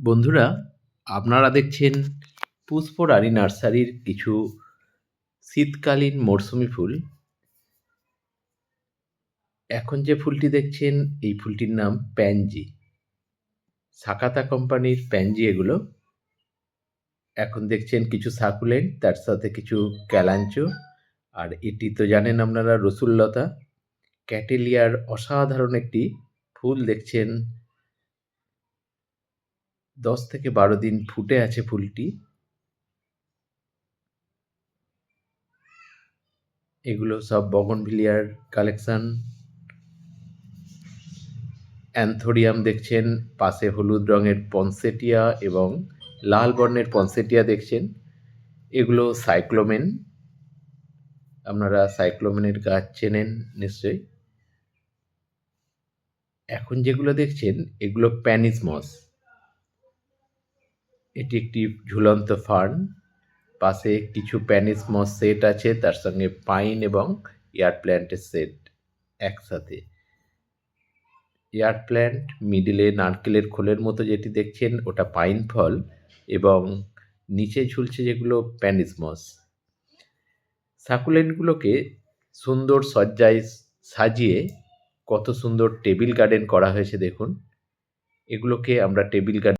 বন্ধুরা, আপনারা দেখছেন পুষ্পরানী নার্সারির কিছু শীতকালীন মরশুমি ফুল। এখন যে ফুলটি দেখছেন, এই ফুলটির নাম প্যানজি। সাকাতা কোম্পানির প্যানজি এগুলো। এখন দেখছেন কিছু সাকুলেন্ট, তার সাথে কিছু ক্যালাঞ্চো। আর এটি তো জানেন আপনারা, রসুল্লতা। ক্যাটেলিয়ার অসাধারণ একটি ফুল দেখছেন দশ থেকে বারো দিন ফুটে আছে ফুলটি। এগুলো সব বগনভিলিয়ার কালেকশন। অ্যান্থোরিয়াম দেখছেন, পাশে হলুদ রঙের পনসেটিয়া এবং লাল বর্ণের পনসেটিয়া দেখছেন। এগুলো সাইক্লোমেন। আপনারা সাইক্লোমেনের গাছ চেনেন নিশ্চয়ই। এখন যেগুলো দেখছেন, এগুলো প্যানিসমস। এটি একটি ঝুলন্ত ফার্ন। পাশে কিছু প্যানিসমস সেট আছে, তার সঙ্গে পাইন এবং এয়ার প্ল্যান্টের সেট একসাথে। এয়ার প্ল্যান্ট মিডিলে নারকেলের খোলের মতো যেটি দেখছেন, ওটা পাইন ফল এবং নিচে ঝুলছে যেগুলো প্যানিসমস সাকুলেন্টগুলোকে সুন্দর সজ্জায় সাজিয়ে কত সুন্দর টেবিল গার্ডেন করা হয়েছে দেখুন। এগুলোকে আমরা টেবিল গার্ডেন